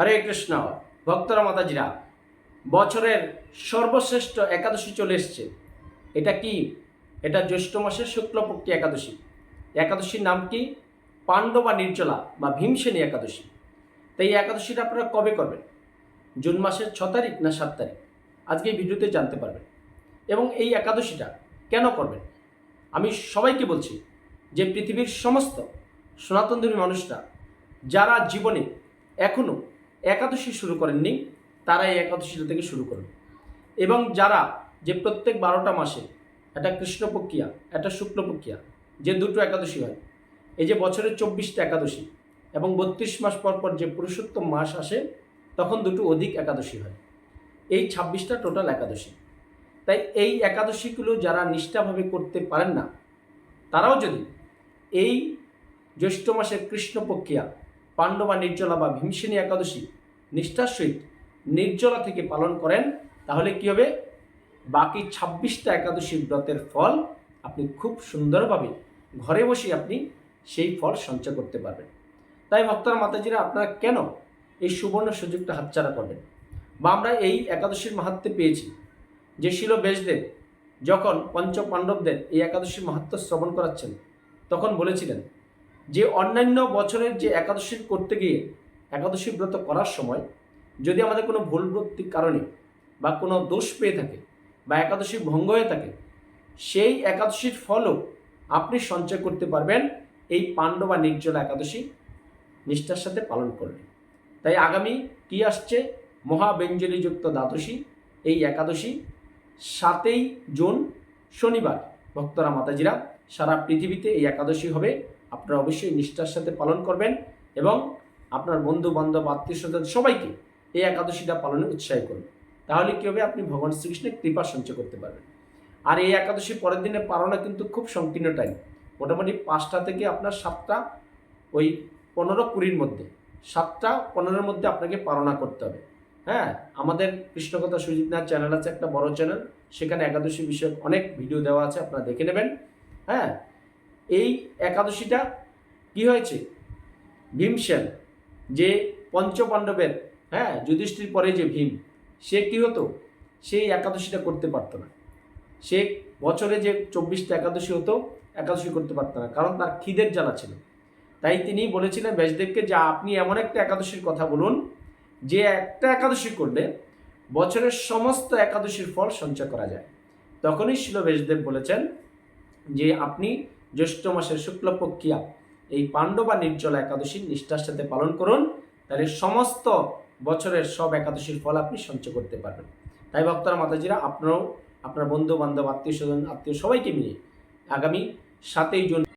হরে কৃষ্ণ, ভক্তরা মাতাজিরা, বছরের সর্বশ্রেষ্ঠ একাদশী চলে এসছে। এটা কি? এটা জ্যৈষ্ঠ মাসের শুক্লপক্ষী একাদশী। একাদশীর নাম কি? পাণ্ডবা নির্জলা বা ভীমসেনী একাদশী। তাই এই একাদশীটা আপনারা কবে করবেন? জুন মাসের ছ তারিখ না সাত তারিখ? আজকে এই ভিডিওতে জানতে পারবেন। এবং এই একাদশীটা কেন করবেন? আমি সবাইকে বলছি যে পৃথিবীর সমস্ত সনাতনধর্মী মানুষরা, যারা জীবনে এখনও একাদশী শুরু করেননি তারা এই একাদশীটা থেকে শুরু করুন। এবং যারা যে প্রত্যেক বারোটা মাসে একটা কৃষ্ণপক্ষিয়া একটা শুক্লপক্ষিয়া যে দুটো একাদশী হয়, এই যে বছরের চব্বিশটা একাদশী এবং বত্রিশ মাস পর পর যে পুরুষোত্তম মাস আসে, তখন দুটো অধিক একাদশী হয়। এই ছাব্বিশটা টোটাল একাদশী। তাই এই একাদশীগুলো যারা নিষ্ঠাভাবে করতে পারেন না, তারাও যদি এই জ্যৈষ্ঠ মাসের কৃষ্ণপক্ষিয়া পাণ্ডবা নির্জলা বা ভীমসেনী একাদশী নিষ্ঠার সহিত নির্জলা থেকে পালন করেন, তাহলে কি হবে? বাকি ছাব্বিশটা একাদশীর ব্রতের ফল আপনি খুব সুন্দরভাবে ঘরে বসে আপনি সেই ফল সঞ্চয় করতে পারবেন। তাই ভক্তরা, মাতাজিরা, আপনারা কেন এই সুবর্ণ সুযোগটা হাতছাড়া করবেন? বা আমরা এই একাদশীর মাহাত্মে পেয়েছি। যে শিল বেশদেব যখন পঞ্চ পাণ্ডবদের এই একাদশীর মাহাত্ম শ্রবণ করাচ্ছেন, তখন বলেছিলেন যে অন্যান্য বছরের যে একাদশী করতে গিয়ে একাদশী ব্রত করার সময় যদি আমাদের কোনো ভুল ভুলভ্রক্তির কারণে বা কোনো দোষ পেয়ে থাকে বা একাদশী ভঙ্গ হয়ে থাকে, সেই একাদশীর ফলও আপনি সঞ্চয় করতে পারবেন এই পাণ্ড বা নির্জলা একাদশী নিষ্ঠার সাথে পালন করলে। তাই আগামী কি আসছে? মহাব্যঞ্জলিযুক্ত দ্বাদশী। এই একাদশী সাতই জুন শনিবার। ভক্তরা, মাতাজিরা, সারা পৃথিবীতে এই একাদশী হবে। আপনারা অবশ্যই নিষ্ঠার সাথে পালন করবেন এবং আপনার বন্ধু, বান্ধব, আত্মীয় স্বজন সবাইকে এই একাদশীটা পালনে উৎসাহী করুন। তাহলে কী হবে? আপনি ভগবান শ্রীকৃষ্ণের কৃপা সঞ্চয় করতে পারবেন। আর এই একাদশী পরের দিনে পালনা কিন্তু খুব সংকীর্ণ টাইম মোটামুটি পাঁচটা থেকে আপনার সাতটা, ওই পনেরো কুড়ির মধ্যে। সাতটা, পনেরোর মধ্যে আপনাকে পালনা করতে হবে। হ্যাঁ? আমাদের কৃষ্ণকথা সুজিত নাথ চ্যানেল আছে, একটা বড় চ্যানেল। সেখানে একাদশী বিষয়ক অনেক ভিডিও দেওয়া আছে, আপনারা দেখে নেবেন। হ্যাঁ? এই একাদশীটা কি হয়েছে? ভীমসেন, যে পঞ্চপাণ্ডবের হ্যাঁ যুধিষ্ঠির পরে যে ভীম, সে কি হতো? সেই একাদশীটা করতে পারতো না। সে বছরে যে চব্বিশটা একাদশী হতো, একাদশী করতে পারতো না, কারণ তার খিদের জ্বালা ছিল। তাই তিনি বলেছিলেন ব্যাসদেবকে, যে আপনি এমন একটা একাদশীর কথা বলুন, যে একটা একাদশী করলে বছরের সমস্ত একাদশীর ফল সঞ্চয় করা যায়। তখনই শিল ব্যাসদেব বলেছেন যে, আপনি জ্যৈষ্ঠ মাসের শুক্লপক্ষিয়া এই পাণ্ডবা নির্জলা একাদশী নিষ্ঠার সাথে পালন করুন, তাহলে সমস্ত বছরের সব একাদশীর ফল আপনি সঞ্চয় করতে পারবেন। তাই ভক্তরা, মাতাজিরা, আপনারাও, আপনার বন্ধু বান্ধব আত্মীয় স্বজন, আত্মীয় সবাইকে নিয়ে আগামী সাতই জুন